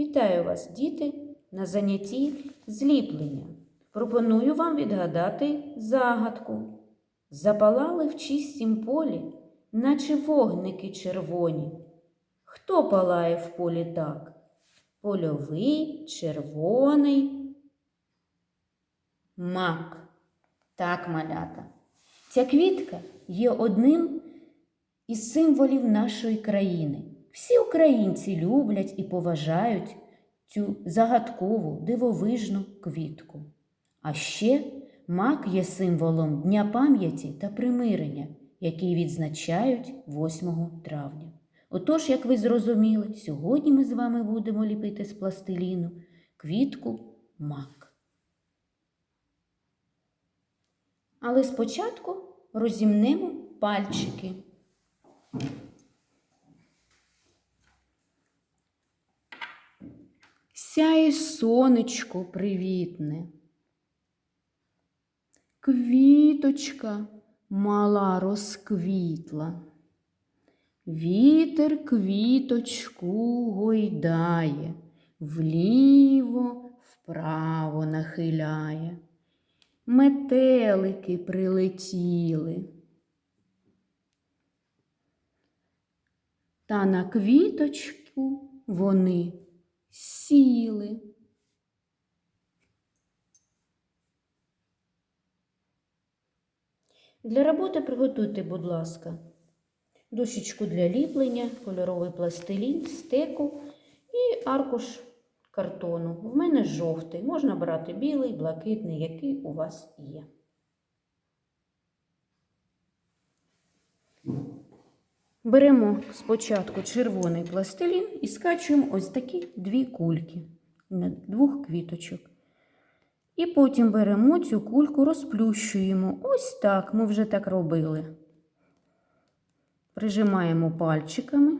Вітаю вас, діти, на занятті зліплення. Пропоную вам відгадати загадку. Запалали в чистім полі, наче вогники червоні. Хто палає в полі так? Польовий, червоний. Мак. Так, малята. Ця квітка є одним із символів нашої країни. Всі українці люблять і поважають цю загадкову, дивовижну квітку. А ще мак є символом Дня пам'яті та примирення, який відзначають 8 травня. Отож, як ви зрозуміли, сьогодні ми з вами будемо ліпити з пластиліну квітку мак. Але спочатку розімнемо пальчики. Сяє сонечко привітне. Квіточка мала розквітла. Вітер квіточку гойдає, вліво, вправо нахиляє. Метелики прилетіли. Та на квіточку вони сіли. Для роботи приготуйте, будь ласка, дощечку для ліплення, кольоровий пластилін, стеку і аркуш картону. В мене жовтий. Можна брати білий, блакитний, який у вас є. Беремо спочатку червоний пластилін і скачуємо ось такі дві кульки на двох квіточок. І потім беремо цю кульку, розплющуємо. Ось так, ми вже так робили. Прижимаємо пальчиками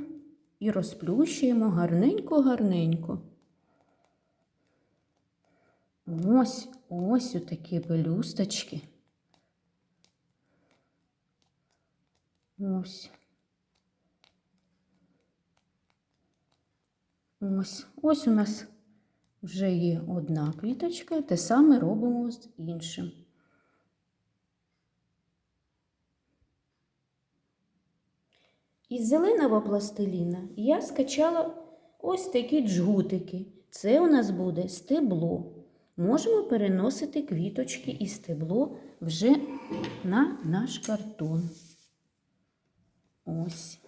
і розплющуємо гарненько-гарненько. Ось, ось отакі пелюсточки. Ось. Ось, ось у нас вже є одна квіточка, те саме робимо з іншим. Із зеленого пластиліна я скачала ось такі джгутики. Це у нас буде стебло. Можемо переносити квіточки і стебло вже на наш картон. Ось.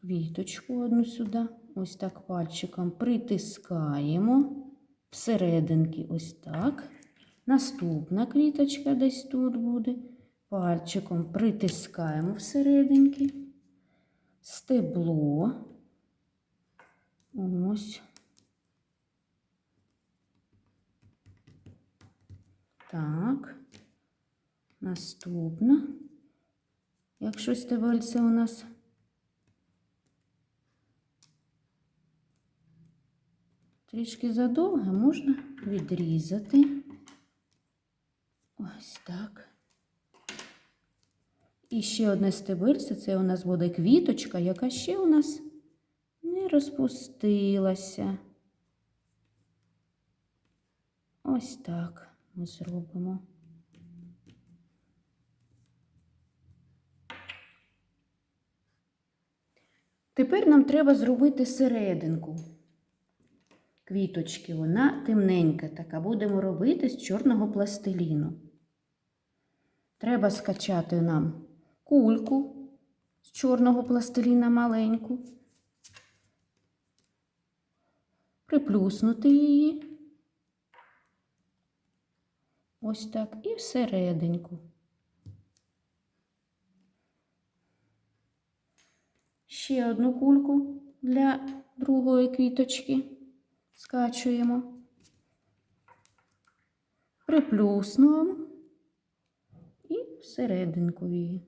Квіточку одну сюди, ось так пальчиком притискаємо всерединки, ось так. Наступна квіточка десь тут буде. Пальчиком притискаємо всерединки, стебло. Ось. Так. Наступна. Якщо стебельце у нас трішки задовге, можна відрізати. Ось так. І ще одне стебельце, це у нас буде квіточка, яка ще у нас не розпустилася. Ось так ми зробимо. Тепер нам треба зробити серединку квіточки. Вона темненька така. Будемо робити з чорного пластиліну. Треба скачати нам кульку з чорного пластиліна маленьку, приплюснути її. Ось так і всерединку. Ще одну кульку для другої квіточки скачуємо, приплюснуємо і всерединку її.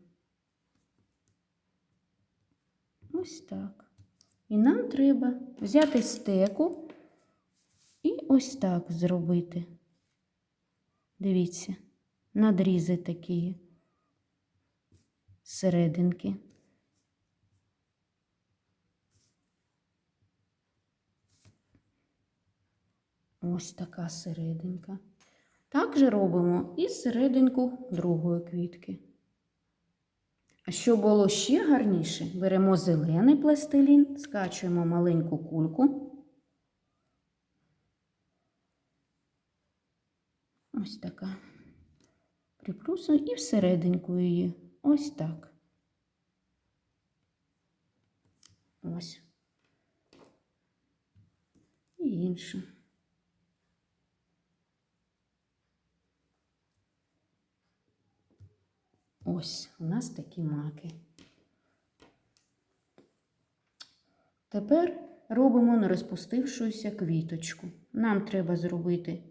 Ось так. І нам треба взяти стеку і ось так зробити. Дивіться, надрізи такі серединки. Ось така серединка. Так же робимо і серединку другої квітки. А щоб було ще гарніше, беремо зелений пластилін, скачуємо маленьку кульку. Ось така. Приплюсуємо і всерединку її. Ось так. Ось. І іншу. Ось у нас такі маки. Тепер робимо нерозпустившуюся квіточку. Нам треба зробити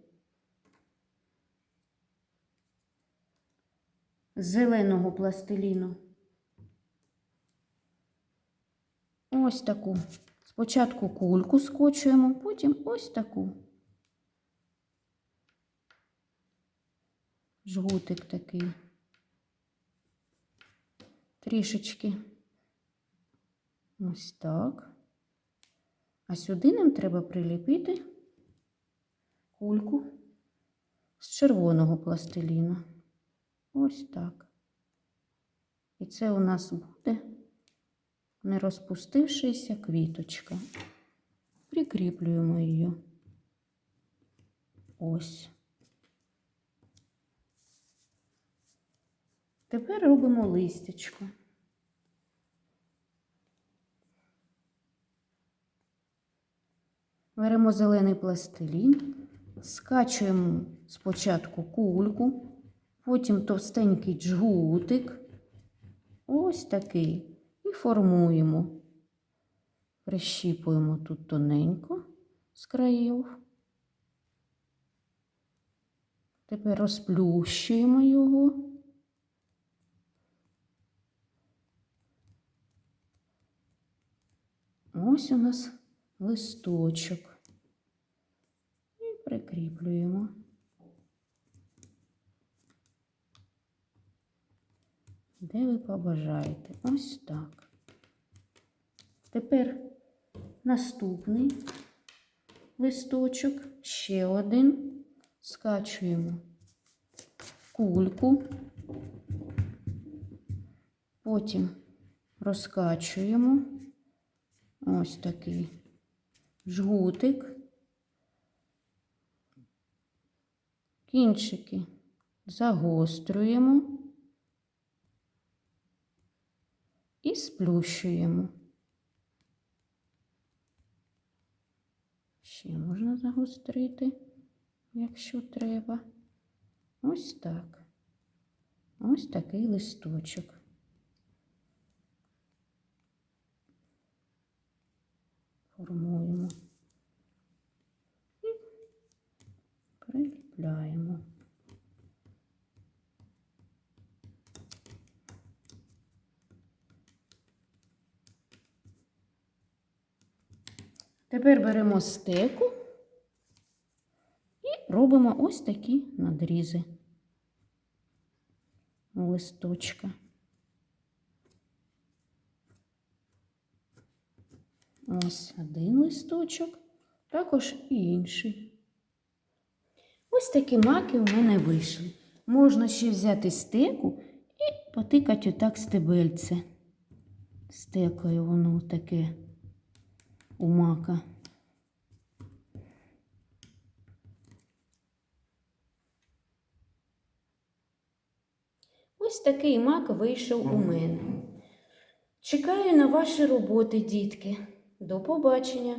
зеленого пластиліну. Ось таку. Спочатку кульку скочуємо, потім ось таку. Жгутик такий. Трішечки. Ось так. А сюди нам треба приліпити кульку з червоного пластиліну. Ось так. І це у нас буде не розпустившися квіточка. Прикріплюємо її. Ось. Тепер робимо листячко. Беремо зелений пластилін, скачуємо спочатку кульку, потім товстенький джгутик, ось такий, і формуємо. Прищіпуємо тут тоненько з країв. Тепер розплющуємо його. Ось у нас листочок. І прикріплюємо. Де ви побажаєте? Ось так. Тепер наступний листочок, ще один. Скачуємо кульку, потім розкачуємо. Ось такий жгутик. Кінчики загострюємо і сплющуємо. Ще можна загострити, якщо треба. Ось так. Ось такий листочок. Формуємо і приліпляємо. Тепер беремо стеку і робимо ось такі надрізи листочка. Ось один листочок, також і інший. Ось такі маки у мене вийшли. Можна ще взяти стеку і потикати отак стебельце. Стекою воно таке у мака. Ось такий мак вийшов у мене. Чекаю на ваші роботи, дітки. До побачення!